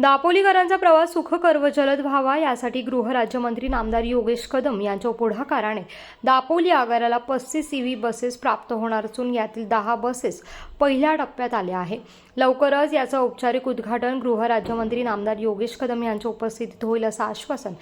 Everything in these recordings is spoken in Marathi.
दापोलीकरांचा प्रवास सुखकर व जलद व्हावा यासाठी गृहराज्यमंत्री नामदार योगेश कदम यांच्या पुढाकाराने दापोली आगाराला पस्तीस ईव्ही बसेस प्राप्त होणार असून यातील दहा बसेस पहिल्या टप्प्यात आल्या आहे. लवकरच याचं औपचारिक उद्घाटन गृहराज्यमंत्री नामदार योगेश कदम यांच्या उपस्थितीत होईल असं आश्वासन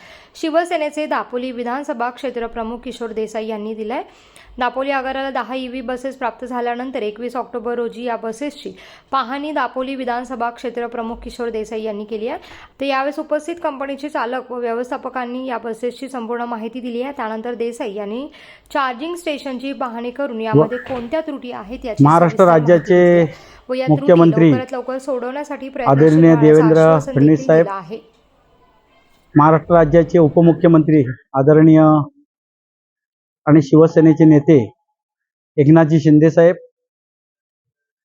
शिवसेनेचे दापोली विधानसभा क्षेत्रप्रमुख किशोर देसाई यांनी दिलं आहे दापोली आगाराला दहा ईव्ही बसेस प्राप्त झाल्यानंतर एकवीस ऑक्टोबर रोजी या बसेसची पाहणी दापोली विधानसभा क्षेत्रप्रमुख किशोर देसाई यांनी केली आहे. तर यावेळेस उपस्थित कंपनीचे चालक व व्यवस्थापकांनी या बसेसची संपूर्ण माहिती दिली आहे. त्यानंतर देसाई यांनी चार्जिंग स्टेशनची पाहणी करून यामध्ये कोणत्या त्रुटी आहेत याची महाराष्ट्र राज्याचे मुख्यमंत्री लवकर सोडवण्यासाठी आदरणीय देवेंद्र फडणवीस साहेब. महाराष्ट्र राज्याचे उपमुख्यमंत्री आदरणीय आणि शिवसेनेचे नेते एकनाथजी शिंदे साहेब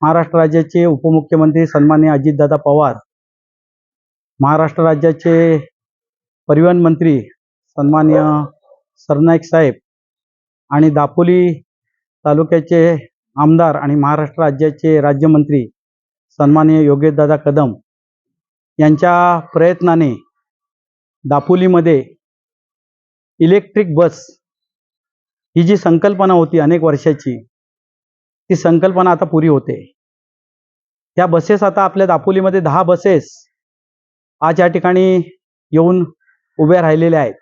महाराष्ट्र राज्याचे उपमुख्यमंत्री सन्माननीय अजितदादा पवार महाराष्ट्र राज्याचे परिवहन मंत्री सन्माननीय सरनाईक साहेब आणि दापोली तालुक्याचे आमदार आणि महाराष्ट्र राज्याचे राज्यमंत्री सन्माननीय योगेशदादा कदम यांच्या प्रयत्नाने दापोलीमध्ये इलेक्ट्रिक बस ही जी संकल्पना होती अनेक वर्षाची ती संकल्पना आता पुरी होते. या बसेस आता आपल्या दापोलीमध्ये दहा बसेस आज या ठिकाणी येऊन उभ्या राहिलेल्या आहेत.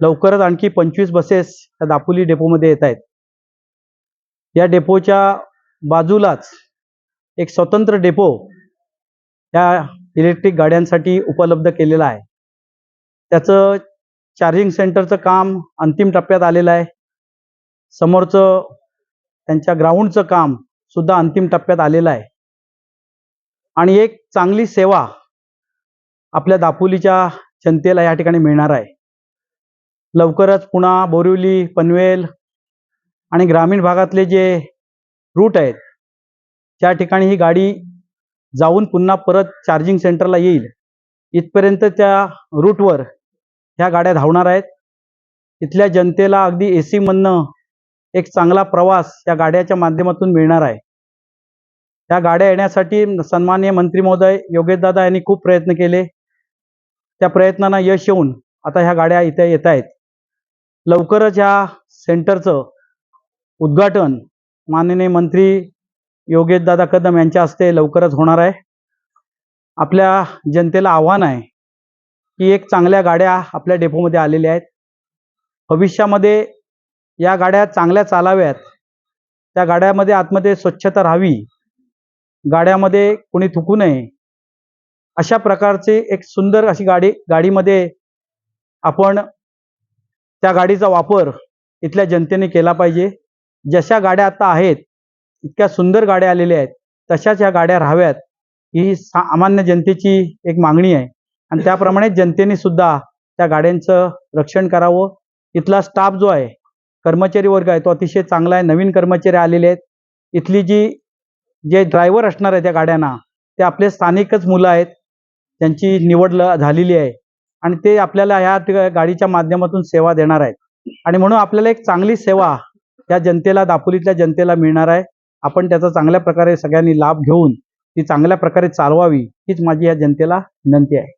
लवकरच आणखी पंचवीस बसेस या दापोली डेपोमध्ये येत आहेत. या डेपोच्या बाजूलाच एक स्वतंत्र डेपो या इलेक्ट्रिक गाड्यांसाठी उपलब्ध केलेला आहे. त्याचं चार्जिंग सेंटरचं काम अंतिम टप्प्यात आलेलं आहे. समोरचं त्यांच्या ग्राउंडचं काम सुद्धा अंतिम टप्प्यात आलेलं आहे. आणि एक चांगली सेवा आपल्या दापोलीच्या जनतेला या ठिकाणी मिळणार आहे. लवकरच पुणा बोरिवली पनवेल आणि ग्रामीण भागातले जे रूट आहेत त्या ठिकाणी ही गाडी जाऊन पुन्हा परत चार्जिंग सेंटरला येईल. इथपर्यंत त्या रूटवर ह्या गाड्या धावणार आहेत. इथल्या जनतेला अगदी ए सीमधनं एक चांगला प्रवास या गाड्याच्या माध्यमातून मिळणार आहे. या गाड्या येण्यासाठी सन्माननीय मंत्री महोदय योगेशदादा यांनी खूप प्रयत्न केले. त्या प्रयत्नांना यश येऊन आता ह्या गाड्या इथे येत आहेत. लवकरच ह्या सेंटरचं उद्घाटन माननीय मंत्री योगेशदादा कदम यांच्या हस्ते लवकरच होणार आहे. आपल्या जनतेला आव्हान आहे की एक चांगल्या गाड्या आपल्या डेपोमध्ये आलेल्या आहेत. भविष्यामध्ये या गाड्या चांगल्या चालाव्यात. त्या गाड्यामध्ये आतमध्ये स्वच्छता राहावी. गाड्यामध्ये कोणी थुकू नये. अशा प्रकारचे एक सुंदर अशी गाडी गाडीमध्ये आपण त्या गाडीचा वापर इथल्या जनतेने केला पाहिजे. जशा गाड्या आता आहेत इतक्या सुंदर गाड्या आलेल्या आहेत तशाच ह्या गाड्या राहाव्यात ही सामान्य जनतेची एक मागणी आहे. आणि त्याप्रमाणे जनतेने सुद्धा त्या गाड्यांचं रक्षण करावं. इथला स्टाफ जो आहे कर्मचारी वर्ग आहे तो अतिशय चांगला आहे नवीन कर्मचारी आलेले आहेत. इथली जी जे ड्रायव्हर असणार आहे त्या गाड्यांना ते आपले स्थानिकच मुलं आहेत त्यांची निवड ल- झालेली आहे. आणि ते आपल्याला ह्या गाडीच्या माध्यमातून सेवा देणार आहेत. आणि म्हणून आपल्याला एक चांगली सेवा या जनतेला दापोलीतल्या जनतेला मिळणार आहे. आपण त्याचा चांगल्या प्रकारे सगळ्यांनी लाभ घेऊन ती चांगल्या प्रकारे चालवावी हीच माझी या जनतेला विनंती आहे.